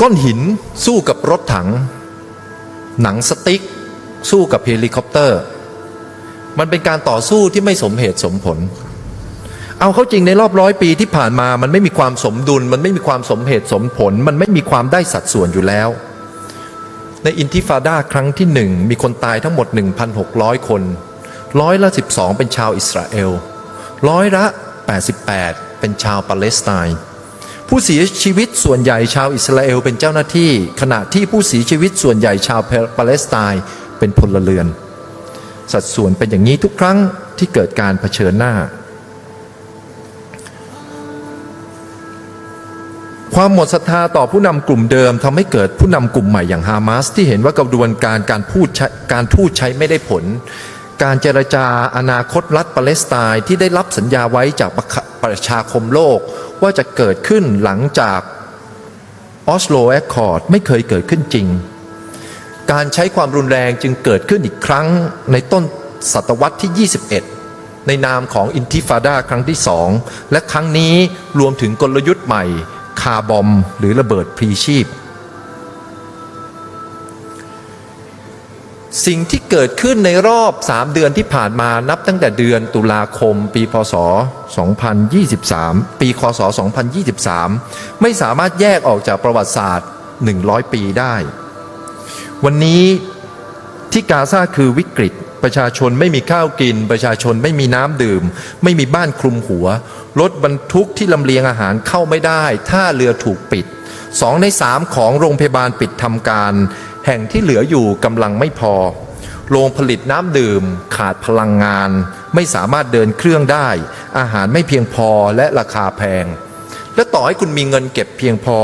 ก้อนหินสู้กับรถถัง หนังสติ๊ก สู้กับเฮลิคอปเตอร์ มันเป็นการต่อสู้ที่ไม่สมเหตุสมผล เอาเข้าจริงในรอบร้อยปีที่ผ่านมามันไม่มีความสมดุล มันไม่มีความสมเหตุสมผล มันไม่มีความได้สัดส่วนอยู่แล้ว ในอินทิฟาดาครั้งที่หนึ่งมีคนตายทั้งหมด 1,600 คนร้อยละ 12 เป็นชาวอิสราเอลร้อยละ 88 เป็นชาวปาเลสไตน์ ผู้เสียชีวิตส่วนใหญ่ชาวอิสราเอลเป็นเจ้าหน้าที่ ขณะที่ผู้เสียชีวิตส่วนใหญ่ชาวปาเลสไตน์เป็นพลเรือน สัดส่วนเป็นอย่างนี้ทุกครั้งที่เกิดการเผชิญหน้า ความหมดศรัทธาต่อผู้นำกลุ่มเดิมทำให้เกิดผู้นำกลุ่มใหม่อย่างฮามาสที่เห็นว่ากระบวนการการพูดใช้การทูตใช้ไม่ได้ผลการเจรจาอนาคตรัฐปาเลสไตน์ที่ได้รับสัญญาไว้จาก ประชาคมโลกว่าจะเกิดขึ้นหลังจากออสโลแอคคอร์ดไม่เคยเกิดขึ้นจริง การใช้ความรุนแรงจึงเกิดขึ้นอีกครั้งในต้นศตวรรษที่ 21 ในนามของอินทิฟาดาครั้งที่สองและครั้งนี้รวมถึงกลยุทธ์ใหม่ คาร์บอม หรือระเบิดพรีชีพ สิ่งที่เกิดขึ้นในรอบ 3 เดือนที่ผ่านมานับตั้งแต่เดือนตุลาคม ปีพศ 2023 ปีคศ 2023 ไม่สามารถแยกออกจากประวัติศาสตร์ 100 ปีได้ วันนี้ที่กาซาคือวิกฤต ประชาชนไม่มีข้าวกิน ประชาชนไม่มีน้ำดื่ม ไม่มีบ้านคลุมหัว รถบรรทุกที่ลำเลียงอาหารเข้าไม่ได้ ท่าเรือถูกปิดสองในสามของโรงพยาบาลปิดทำการ แห่งที่เหลืออยู่กำลังไม่พอ โรงผลิตน้ำดื่ม ขาดพลังงาน ไม่สามารถเดินเครื่องได้ อาหารไม่เพียงพอและราคาแพง และต่อให้คุณมีเงินเก็บเพียงพอ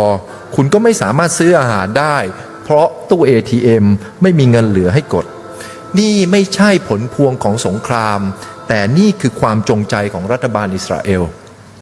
คุณก็ไม่สามารถซื้ออาหารได้ เพราะตู้ ATM ไม่มีเงินเหลือให้กด นี่ไม่ใช่ผลพวงของสงคราม แต่นี่คือความจงใจของรัฐบาลอิสราเอล